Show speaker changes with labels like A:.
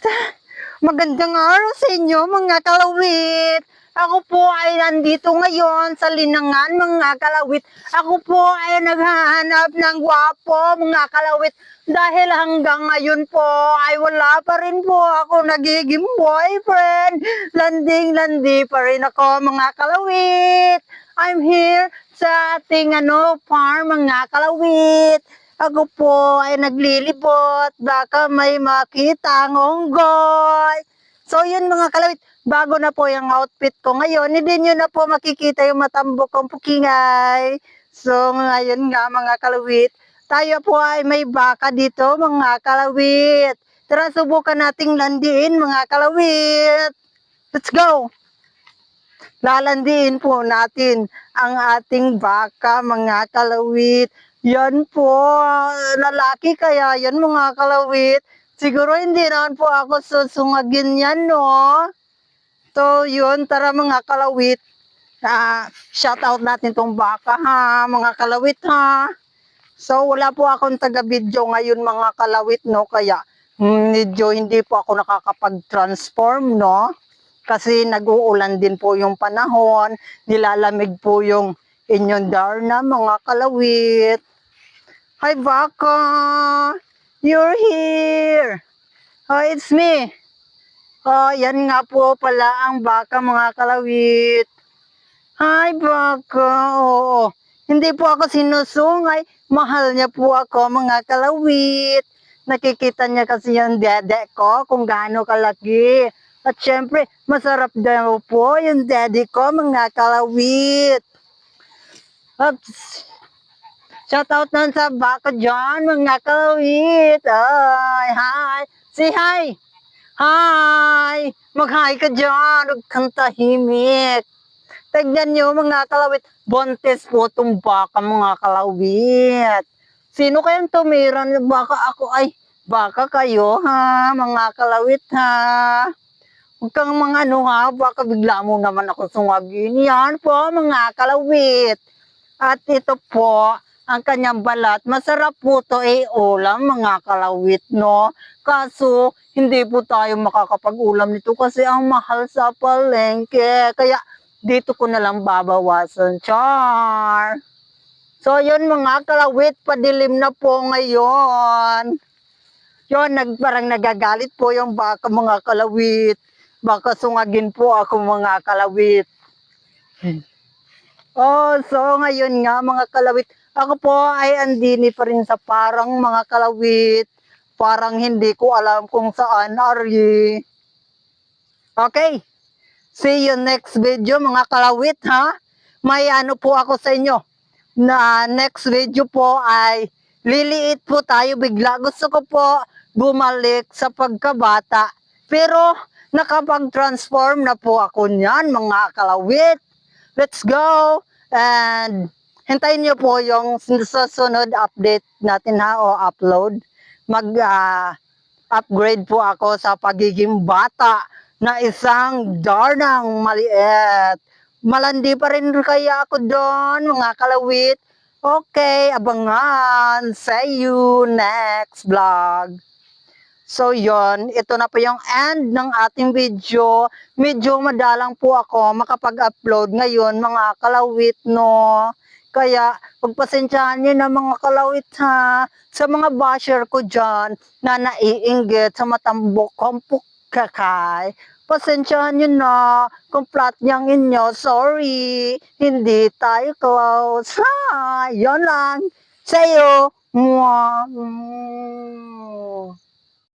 A: Magandang araw sa inyo mga kalawit. Ako po ay nandito ngayon sa Linangan mga kalawit. Ako po ay naghahanap ng gwapo mga kalawit. Dahil hanggang ngayon po ay wala pa rin po ako nagiging boyfriend. Landing-landi pa rin ako mga kalawit. I'm here sa ating ano, farm mga kalawit. Ako po ay naglilibot, baka may makita ang unggoy. So yun mga kalawit, bago na po yung outfit ko ngayon, hindi nyo na po makikita yung matambok kong pukingay. So ngayon nga mga kalawit, tayo po ay may baka dito mga kalawit. Tara subukan nating landiin mga kalawit. Let's go! Lalandiin po natin ang ating baka mga kalawit. Yan po, lalaki kaya yan mga kalawit. Siguro hindi naman po ako susungagin yan, no? So, yun, tara mga kalawit. Ah, shout out natin tong baka ha, mga kalawit ha. So, wala po akong taga-video ngayon mga kalawit, no? Kaya, mm, medyo hindi po ako nakakapag-transform, no? Kasi nag-uulan din po yung panahon, nilalamig po yung inyong darna, mga kalawit. Hi, Baka! You're here! Oh, it's me! Oh, yan nga po pala ang baka, mga kalawit. Hi, Baka! Oo, hindi po ako sinusungay. Mahal niya po ako, mga kalawit. Nakikita niya kasi yung dede ko, kung gaano kalaki. At syempre, masarap daw po yung daddy ko, mga kalawit. Oops. Shout out nun sa baka dyan, mga kalawit. Ay, hi. Say hi. Hi. Mag-hi ka dyan. Huwag. Tignan nyo, mga kalawit. Bontes po itong baka, mga kalawit. Sino kayang tumira? Baka ako ay, baka kayo, ha? Mga kalawit, ha? Huwag kang mga ano ha, baka bigla mo naman ako sungagin. Yan po, mga kalawit. At ito po, ang kanyang balat. Masarap po to eh ulam, mga kalawit, no? Kaso, hindi po tayo makakapag-ulam nito kasi ang mahal sa palengke. Kaya, dito ko na lang babawasan. Char! So, yun mga kalawit, padilim na po ngayon. Yun, nag, parang nagagalit po yung baka mga kalawit. Baka sungagin po ako mga kalawit. Oh, so ngayon nga mga kalawit, ako po ay andini pa rin sa parang mga kalawit. Parang hindi ko alam kung saan ari. Okay. See you next video mga kalawit ha. May ano po ako sa inyo. Na next video po ay liliit po tayo bigla. Gusto ko po bumalik sa pagkabata. Pero nakapag-transform na po ako niyan mga kalawit. Let's go! And hintayin niyo po yung susunod update natin ha o upload. Mag ah, upgrade po ako sa pagiging bata na isang darnang maliit. Malandi pa rin kaya ako doon mga kalawit. Okay, abangan. See you next vlog. So yon, ito na po yung end ng ating video. Medyo madalang po ako makapag-upload ngayon mga kalawit no. Kaya pagpasensyahan niyo na mga kalawit ha sa mga basher ko dyan na naiinggit sa matambok kong pukakay. Pasensyahan niyo na kung flat niyang inyo. Sorry, hindi tayo close. Ha, yon lang. Sa'yo. Mwah.